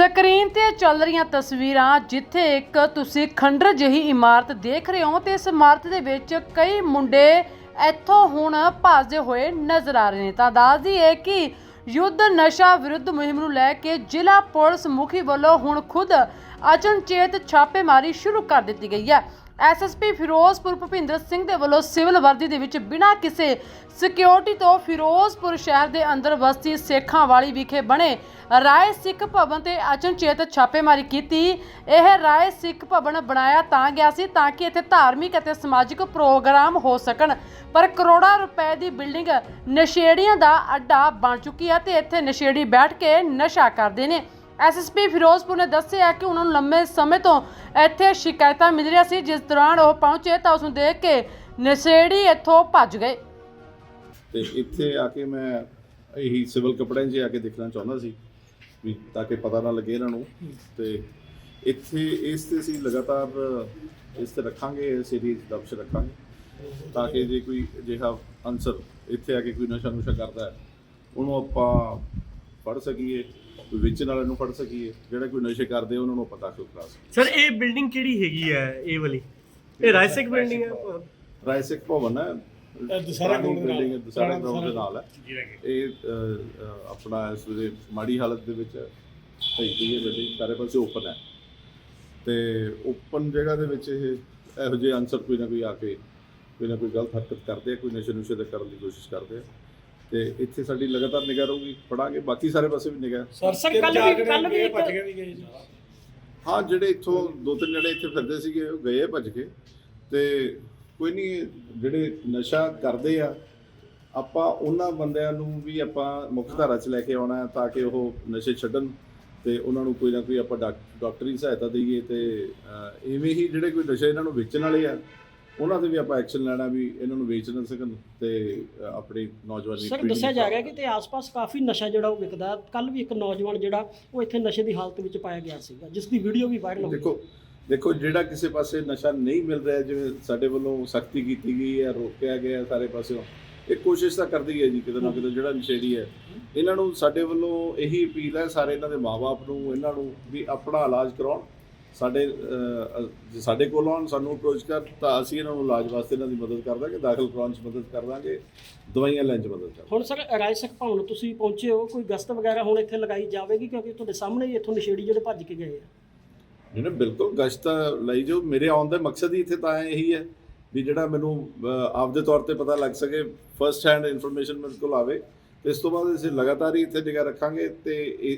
Screen ਤੇ ਚੱਲ ਰਹੀਆਂ ਤਸਵੀਰਾਂ ਜਿੱਥੇ ਇੱਕ ਤੁਸੀਂ ਖੰਡਰ ਜਿਹੀ ਇਮਾਰਤ ਦੇਖ ਰਹੇ ਹੋ ਤੇ ਇਸ ਇਮਾਰਤ ਦੇ ਵਿੱਚ ਕਈ ਮੁੰਡੇ ਇੱਥੋਂ ਹੁਣ ਭੱਜਦੇ ਹੋਏ ਨਜ਼ਰ ਆ ਰਹੇ ਨੇ। ਤਾਂ ਦੱਸਦੀ ਹੈ ਕਿ ਯੁੱਧ ਨਸ਼ਾ ਵਿਰੁੱਧ ਮੁਹਿੰਮ ਨੂੰ ਲੈ ਕੇ ਜ਼ਿਲ੍ਹਾ ਪੁਲਿਸ ਮੁਖੀ ਵੱਲੋਂ ਹੁਣ ਖੁਦ ਅਚਨਚੇਤ ਛਾਪੇਮਾਰੀ ਸ਼ੁਰੂ ਕਰ ਦਿੱਤੀ ਗਈ ਹੈ। ਐਸਐਸਪੀ ਫਿਰੋਜ਼ਪੁਰ ਭੁਪਿੰਦਰ ਸਿੰਘ ਦੇ ਵੱਲੋਂ ਸਿਵਲ ਵਰਦੀ ਦੇ ਵਿੱਚ ਬਿਨਾਂ ਕਿਸੇ ਸਿਕਿਉਰਿਟੀ ਤੋਂ ਫਿਰੋਜ਼ਪੁਰ ਸ਼ਹਿਰ ਦੇ ਅੰਦਰ ਬਸਤੀ ਸੇਖਾਂ ਵਾਲੀ ਵਿਖੇ ਬਣੇ ਰਾਏ ਸਿੱਖ ਭਵਨ ਤੇ ਅਚਨਚੇਤ ਛਾਪੇਮਾਰੀ ਕੀਤੀ। ਇਹ ਰਾਏ ਸਿੱਖ ਭਵਨ ਬਣਾਇਆ ਤਾਂ ਗਿਆ ਸੀ ਤਾਂ ਕਿ ਇੱਥੇ ਧਾਰਮਿਕ ਅਤੇ ਸਮਾਜਿਕ ਪ੍ਰੋਗਰਾਮ ਹੋ ਸਕਣ। ਪਰ ਕਰੋੜਾਂ ਰੁਪਏ ਦੀ ਬਿਲਡਿੰਗ ਨਸ਼ੇੜੀਆਂ ਦਾ ਅੱਡਾ ਬਣ ਚੁੱਕੀ ਹੈ ਤੇ ਇੱਥੇ ਨਸ਼ੇੜੀ ਬੈਠ ਕੇ ਨਸ਼ਾ ਕਰਦੇ ਨੇ। ਐਸਐਸਪੀ ਫਿਰੋਜ਼ਪੁਰ ਨੇ ਦੱਸਿਆ ਕਿ ਉਹਨਾਂ ਨੂੰ ਲੰਮੇ ਸਮੇਂ ਤੋਂ ਇੱਥੇ ਸ਼ਿਕਾਇਤਾਂ ਮਿਲ ਰਹੀਆਂ ਸੀ, ਜਿਸ ਦੌਰਾਨ ਉਹ ਪਹੁੰਚੇ ਤਾਂ ਉਸ ਨੂੰ ਦੇਖ ਕੇ ਨਸ਼ੇੜੀ ਇੱਥੋਂ ਭੱਜ ਗਏ। ਤੇ ਇੱਥੇ ਆ ਕੇ ਮੈਂ ਇਹੀ ਸਿਵਲ ਕੱਪੜਿਆਂ 'ਚ ਆ ਕੇ ਦੇਖਣਾ ਚਾਹੁੰਦਾ ਸੀ ਵੀ ਤਾਂ ਕਿ ਪਤਾ ਨਾ ਲੱਗੇ ਇਹਨਾਂ ਨੂੰ। ਤੇ ਇੱਥੇ ਇਸ ਤੇ ਅਸੀਂ ਲਗਾਤਾਰ ਇਸ ਤੇ ਰੱਖਾਂਗੇ, ਇਸ ਏਰੀਏ 'ਚ ਦਬਸ਼ ਰੱਖਾਂਗੇ, ਤਾਂ ਕਿ ਜੇ ਕੋਈ ਅਜਿਹਾ ਅਨਸਰ ਇੱਥੇ ਆ ਕੇ ਕੋਈ ਨਸ਼ਾ ਨੁਸ਼ਾ ਕਰਦਾ ਹੈ, ਉਹਨੂੰ ਆਪਾਂ ਫੜ ਸਕੀਏ ਕੋਈ ਵੇਚਣ ਵਾਲੇ ਨੂੰ ਫੜ ਸਕੀਏ ਜਿਹੜੇ ਕੋਈ ਨਸ਼ੇ ਕਰਦੇ ਉਹਨਾਂ ਨੂੰ ਆਪਾਂ ਦਾਖਲ ਕਰਾ ਸਕੀਏ ਸਰ ਇਹ ਬਿਲਡਿੰਗ ਕਿਹੜੀ ਹੈਗੀ ਹੈ ਇਹ ਵਾਲੀ? ਇਹ ਰਾਇਸਿਕ ਬਿਲਡਿੰਗ ਹੈ? ਰਾਏ ਸਿੱਖ ਭਵਨ ਹੈ। ਦੁਸਹਿਰਾ building ਹੈ, ਦੁਸਹਿਰਾ ਗਰਾਊਂਡ ਦੇ ਨਾਲ ਹੈ। ਇਹ ਆਪਣਾ ਇਸ ਵੇਲੇ ਮਾੜੀ ਹਾਲਤ ਦੇ ਵਿੱਚ ਹੈ। ਸਹੀ ਪਈ ਹੈ ਬਿਲਡਿੰਗ ਸਾਰੇ ਪਾਸੇ ਓਪਨ ਹੈ। ਤੇ ਓਪਨ ਜਗ੍ਹਾ ਦੇ ਵਿੱਚ ਇਹ ਇਹੋ ਜਿਹੇ ਅਨਸਰ ਕੋਈ ਨਾ ਕੋਈ ਆ ਕੇ ਕੋਈ ਨਾ ਕੋਈ ਗਲਤ ਹਰਕਤ ਕਰਦੇ ਆ ਕੋਈ ਨਸ਼ੇ ਨੁਸ਼ੇ ਦਾ ਕਰਨ ਦੀ ਕੋਸ਼ਿਸ਼ ਕਰਦੇ ਆ। ਤੇ ਇੱਥੇ ਸਾਡੀ ਲਗਾਤਾਰ ਨਿਗਾਹ ਰਹੂਗੀ ਫੜਾਂਗੇ ਬਾਕੀ ਸਾਰੇ ਪਾਸੇ ਵੀ ਨਿਗਾਹ। ਸਰ ਸਰ, ਕੱਲ੍ਹ ਵੀ- ਕੱਲ੍ਹ ਵੀ ਇੱਕ- ਭੱਜ ਗਏ ਵੀ ਗਏ ਜੀ ਹਾਂ ਜਿਹੜੇ ਇੱਥੋਂ ਦੋ ਤਿੰਨ ਜਣੇ ਇੱਥੇ ਫਿਰਦੇ ਸੀਗੇ ਉਹ ਗਏ ਆ ਭੱਜ ਕੇ। ਤੇ ਕੋਈ ਨਹੀਂ ਜਿਹੜੇ ਨਸ਼ਾ ਕਰਦੇ ਆ ਆਪਾਂ ਉਹਨਾਂ ਬੰਦਿਆਂ ਨੂੰ ਵੀ ਆਪਾਂ ਮੁੱਖ ਧਾਰਾ 'ਚ ਲੈ ਕੇ ਆਉਣਾ ਤਾਂ ਕਿ ਉਹ ਨਸ਼ੇ ਛੱਡਣ ਤੇ ਉਹਨਾਂ ਨੂੰ ਕੋਈ ਨਾ ਕੋਈ ਆਪਾਂ ਡਾਕ- ਡਾਕਟਰੀ ਸਹਾਇਤਾ ਦਈਏ ਤੇ ਇਵੇਂ ਹੀ ਜਿਹੜੇ ਕੋਈ ਨਸ਼ਾ ਇਹਨਾਂ ਨੂੰ ਵੇਚਣ ਵਾਲੇ ਆ ਉਹਨਾਂ ਤੇ ਵੀ ਆਪਾਂ ਐਕਸ਼ਨ ਲੈਣਾ ਵੀ ਇਹਨਾਂ ਨੂੰ ਵੇਚ ਨਾ ਸਕਣ ਤੇ ਆਪਣੀ ਨੌਜਵਾਨੀ ਸਰ ਦੱਸਿਆ ਜਾ ਰਿਹਾ ਕਿ ਤੇ ਆਸ-ਪਾਸ ਕਾਫੀ ਨਸ਼ਾ ਜਿਹੜਾ ਉਹ ਵਿਕਦਾ ਕੱਲ ਵੀ ਇੱਕ ਨੌਜਵਾਨ ਜਿਹੜਾ ਉਹ ਇੱਥੇ ਨਸ਼ੇ ਦੀ ਹਾਲਤ ਵਿੱਚ ਪਾਇਆ ਗਿਆ ਸੀਗਾ ਜਿਸ ਦੀ ਵੀਡੀਓ ਵੀ ਵਾਇਰਲ ਹੋਈ। ਦੇਖੋ ਦੇਖੋ ਜਿਹੜਾ ਕਿਸੇ ਪਾਸੇ ਨਸ਼ਾ ਨਹੀਂ ਮਿਲ ਰਿਹਾ ਜਿਵੇਂ ਸਾਡੇ ਵੱਲੋਂ ਸਖਤੀ ਕੀਤੀ ਗਈ ਹੈ ਰੋਕਿਆ ਗਿਆ ਹੈ ਸਾਰੇ ਪਾਸਿਓਂ ਇਹ ਕੋਸ਼ਿਸ਼ ਤਾਂ ਕਰਦੀ ਹੈ ਜੀ ਕਿਤੇ ਨਾ ਕਿਤੇ ਜਿਹੜਾ ਨਸ਼ੇੜੀ ਹੈ। ਇਹਨਾਂ ਨੂੰ ਸਾਡੇ ਵੱਲੋਂ ਇਹੀ ਅਪੀਲ ਹੈ ਸਾਰੇ ਇਹਨਾਂ ਦੇ ਮਾਪੇ ਨੂੰ ਇਹਨਾਂ ਨੂੰ ਵੀ ਆਪਣਾ ਇਲਾਜ ਕਰਾਉਣ। ਸਾਡੇ ਜੇ ਸਾਡੇ ਕੋਲ ਆਉਣ ਸਾਨੂੰ ਅਪਰੋਚ ਕਰ ਤਾਂ ਅਸੀਂ ਇਹਨਾਂ ਨੂੰ ਇਲਾਜ ਵਾਸਤੇ ਇਹਨਾਂ ਦੀ ਮਦਦ ਕਰ ਦਾਂਗੇ ਦਾਖਲ ਕਰਾਉਣ 'ਚ ਮਦਦ ਕਰ ਦਾਂਗੇ ਦਵਾਈਆਂ ਲੈਣ 'ਚ ਮਦਦ ਕਰ ਦਾਂਗੇ ਹੁਣ ਸਰ ਰਾਏ ਸਿੱਖ ਭਵਨ ਤੁਸੀਂ ਪਹੁੰਚੇ ਹੋ ਕੋਈ ਗਸਤ ਵਗੈਰਾ ਹੁਣ ਇੱਥੇ ਲਗਾਈ ਜਾਵੇਗੀ ਕਿਉਂਕਿ ਤੁਹਾਡੇ ਸਾਹਮਣੇ ਹੀ ਇੱਥੋਂ ਨਸ਼ੇੜੀ ਜਿਹੜੇ ਭੱਜ ਕੇ ਗਏ ਆ? ਨਹੀਂ ਨਾ ਬਿਲਕੁਲ ਗਸ਼ਤ ਲਈ ਜੋ ਮੇਰੇ ਆਉਣ ਦਾ ਮਕਸਦ ਹੀ ਇੱਥੇ ਤਾਂ ਇਹੀ ਹੈ ਵੀ ਜਿਹੜਾ ਮੈਨੂੰ ਆਪਦੇ ਤੌਰ ਤੇ ਪਤਾ ਲੱਗ ਸਕੇ ਫਰਸਟ ਹੈਂਡ ਇਨਫੋਰਮੇਸ਼ਨ ਮੇਰੇ ਕੋਲ ਆਵੇ। ਤੇ ਇਸ ਤੋਂ ਬਾਅਦ ਅਸੀਂ ਲਗਾਤਾਰ ਹੀ ਇੱਥੇ ਨਿਗਾਹ ਰੱਖਾਂਗੇ ਤੇ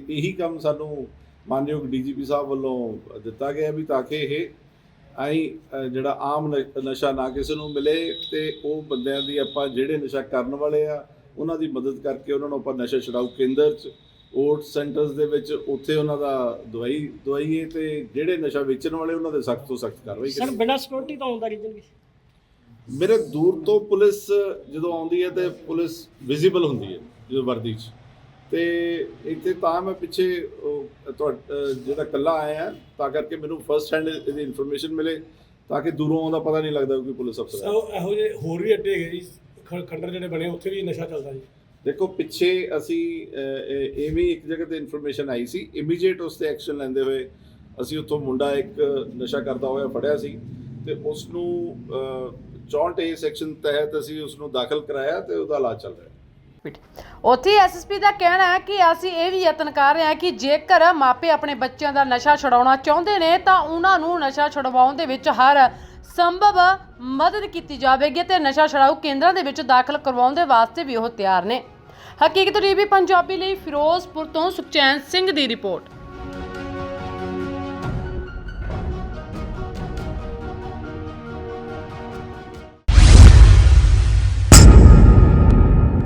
ਇਹੀ ਕੰਮ ਸਾਨੂੰ ਮਾਨਯੋਗ ਡੀਜੀਪੀ ਸਾਹਿਬ ਵੱਲੋਂ ਦਿੱਤਾ ਗਿਆ ਵੀ ਤਾਂ ਕਿ ਇਹ ਆਈ ਜਿਹੜਾ ਆਮ ਨਸ਼ਾ ਨਾ ਕਿਸੇ ਨੂੰ ਮਿਲੇ ਤੇ ਉਹ ਬੰਦਿਆਂ ਦੀ ਆਪਾਂ ਜਿਹੜੇ ਨਸ਼ਾ ਕਰਨ ਵਾਲੇ ਆ ਉਹਨਾਂ ਦੀ ਮਦਦ ਕਰਕੇ ਉਹਨਾਂ ਨੂੰ ਆਪਾਂ ਨਸ਼ਾ ਛਡਾਊ ਕੇਂਦਰ ਚ ਓਟ ਸੈਂਟਰਸ ਦੇ ਵਿੱਚ ਉੱਥੇ ਉਹਨਾਂ ਦਾ ਦਵਾਈ ਦਵਾਈਏ ਤੇ ਜਿਹੜੇ ਨਸ਼ਾ ਵੇਚਣ ਵਾਲੇ ਉਹਨਾਂ ਦੇ ਸਖਤ ਤੋਂ ਸਖਤ ਕਾਰਵਾਈ ਸਰ ਕਰੀਏ। ਬਿਨਾਂ ਸਿਕਿਉਰਿਟੀ ਤੋਂ ਆਉਂਦਾ ਰੀਜਨ ਵੀ ਮੇਰੇ ਦੂਰ ਤੋਂ ਪੁਲਿਸ ਜਦੋਂ ਆਉਂਦੀ ਹੈ ਤੇ ਪੁਲਿਸ ਵਿਜ਼ੀਬਲ ਹੁੰਦੀ ਹੈ ਜਦੋਂ ਵਰਦੀ 'ਚ। ਤੇ ਇੱਥੇ ਤਾਂ ਮੈਂ ਪਿੱਛੇ ਜਿਹੜਾ ਕੱਲਾ ਆਇਆ ਤਾਂ ਕਰਕੇ ਮੈਨੂੰ ਫਰਸਟ ਹੈਂਡ ਇਹਦੀ ਇਨਫੋਰਮੇਸ਼ਨ ਮਿਲੇ ਤਾਂ ਕਿ ਦੂਰੋਂ ਆਉਂਦਾ ਪਤਾ ਨਹੀਂ ਲੱਗਦਾ ਕਿ ਪੁਲਿਸ ਅਫਸਰ ਹੈ। ਸੋ ਇਹੋ ਜਿਹੇ ਹੋਰ ਵੀ ਅੱਡੇ ਹੈਗੇ ਜੀ ਖੰਡਰ ਜਿਹੜੇ ਬਣੇ ਉੱਥੇ ਵੀ ਨਸ਼ਾ ਚੱਲਦਾ ਜੀ। ਦੇਖੋ ਪਿੱਛੇ ਅਸੀਂ ਇਹ- ਹੀ ਇੱਕ ਜਗ੍ਹਾ ਤੇ ਇਨਫੋਰਮੇਸ਼ਨ ਆਈ ਸੀ ਇਮੀਡੀਏਟ ਉਸ ਤੇ ਐਕਸ਼ਨ ਲੈਂਦੇ ਹੋਏ ਅਸੀਂ ਉੱਥੋਂ ਮੁੰਡਾ ਇੱਕ ਨਸ਼ਾ ਕਰਦਾ ਹੋਇਆ ਫੜਿਆ ਸੀ ਤੇ ਉਸ ਨੂੰ ਅਹ, 64 ਏ ਸੈਕਸ਼ਨ ਤਹਿਤ ਅਸੀਂ ਉਸ ਨੂੰ ਦਾਖਲ ਕਰਾਇਆ ਤੇ ਉਹਦਾ ਇਲਾਜ ਚੱਲ ਰਿਹਾ। ਉੱਥੇ ਐਸਐਸਪੀ ਦਾ ਕਹਿਣਾ ਹੈ ਕਿ ਅਸੀਂ ਇਹ ਵੀ ਯਤਨ ਕਰ ਰਹੇ ਹਾਂ ਕਿ ਜੇਕਰ ਮਾਪੇ ਆਪਣੇ ਬੱਚਿਆਂ ਦਾ ਨਸ਼ਾ ਛਡਾਉਣਾ ਚਾਹੁੰਦੇ ਨੇ, ਤਾਂ ਉਹਨਾਂ ਨੂੰ ਨਸ਼ਾ ਛਡਵਾਉਣ ਦੇ ਵਿੱਚ ਹਰ ਸੰਭਵ ਮਦਦ ਕੀਤੀ ਜਾਵੇਗੀ ਤੇ ਨਸ਼ਾ ਛਡਾਊ ਕੇਂਦਰਾਂ ਦੇ ਵਿੱਚ ਦਾਖਲ ਕਰਵਾਉਣ ਦੇ ਵਾਸਤੇ ਵੀ ਉਹ ਤਿਆਰ ਨੇ। ਹਕੀਕਤ ਟੀਵੀ ਪੰਜਾਬੀ ਲਈ ਫਿਰੋਜ਼ਪੁਰ ਤੋਂ ਸੁਖਚੈਨ ਸਿੰਘ ਦੀ ਰਿਪੋਰਟ।